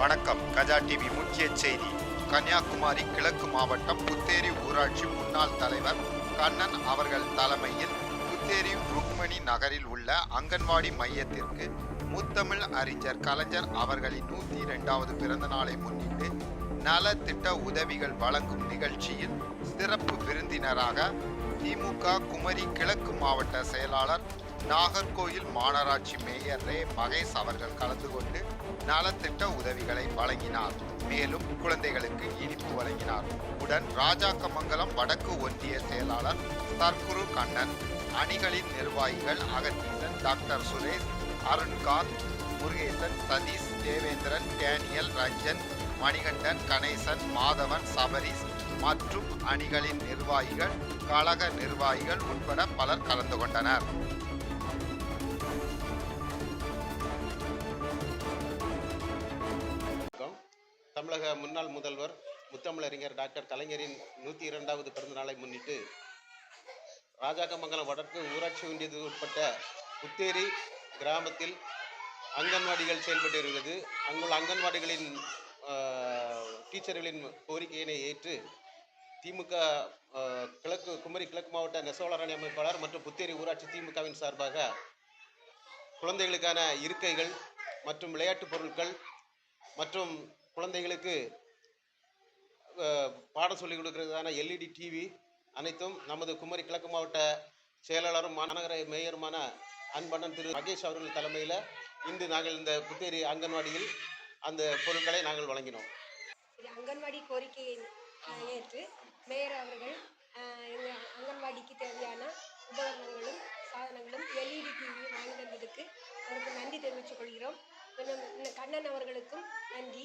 வணக்கம். கஜா டிவி முக்கிய செய்தி. கன்னியாகுமரி கிழக்கு மாவட்டம் புத்தேரி ஊராட்சி முன்னாள் தலைவர் கண்ணன் அவர்கள் தலைமையில் புத்தேரி ருக்மணி நகரில் உள்ள அங்கன்வாடி மையத்திற்கு முத்தமிழ் அறிஞர் கலைஞர் அவர்களின் நூற்றி இரண்டாவது பிறந்த நாளை முன்னிட்டு நலத்திட்ட உதவிகள் வழங்கும் நிகழ்ச்சியில் சிறப்பு விருந்தினராக திமுக குமரி கிழக்கு மாவட்ட செயலாளர் நாகர்கோயில் மாநகராட்சி மேயர் ரே. மகேஷ் அவர்கள் கலந்து கொண்டு நலத்திட்ட உதவிகளை வழங்கினார். மேலும் குழந்தைகளுக்கு இனிப்பு வழங்கினார். உடன் ராஜாக்கமங்கலம் வடக்கு ஒன்றிய செயலாளர் தற்குரு கண்ணன் அணிகளின் நிர்வாகிகள் அகத்தீசன் டாக்டர் சுரேஷ் அருண்காந்த் முருகேசன் சதீஷ் தேவேந்திரன் டேனியல் ரஞ்சன் மணிகண்டன் கணேசன் மாதவன் சபரிஸ் மற்றும் அணிகளின் நிர்வாகிகள் கழக நிர்வாகிகள் உட்பட பலர் கலந்து கொண்டனர். தமிழக முன்னாள் முதல்வர் முத்தமிழறிஞர் டாக்டர் கலைஞரின் நூற்றி இரண்டாவது பிறந்த நாளை முன்னிட்டு ராஜாக்கமங்கலம் வடக்கு ஊராட்சி ஒன்றியத்துக்கு உட்பட்ட புத்தேரி கிராமத்தில் அங்கன்வாடிகள் செயல்பட்டு இருக்கிறது அங்குள்ள அங்கன்வாடிகளின் டீச்சர்களின் கோரிக்கையினை ஏற்று திமுக கிழக்கு குமரி கிழக்கு மாவட்ட நெசவாளரணி அமைப்பாளர் மற்றும் புத்தேரி ஊராட்சி திமுகவின் சார்பாக குழந்தைகளுக்கான இருக்கைகள் மற்றும் விளையாட்டுப் பொருட்கள் மற்றும் குழந்தைகளுக்கு பாடம் சொல்லிக் கொடுக்கறதுக்கான எல்இடி டிவி அனைத்தும் நமது குமரி கிழக்கு மாவட்ட செயலாளரும் மாநகர மேயருமான அன்பண்ணன் திரு மகேஷ் அவர்கள் தலைமையில் இன்று நாங்கள் இந்த புத்தேரி அங்கன்வாடியில் அந்த பொருட்களை நாங்கள் வழங்கினோம். அங்கன்வாடி கோரிக்கையை ஏற்று மேயர் அவர்கள் எங்கள் அங்கன்வாடிக்கு தேவையான உபகரணங்களும் சாதனங்களும் எல்இடி டிவி வாங்கி தந்ததுக்கு அவருக்கு நன்றி தெரிவித்துக் கொள்கிறோம். இந்த கண்ணன் அவர்களுக்கும் நன்றி.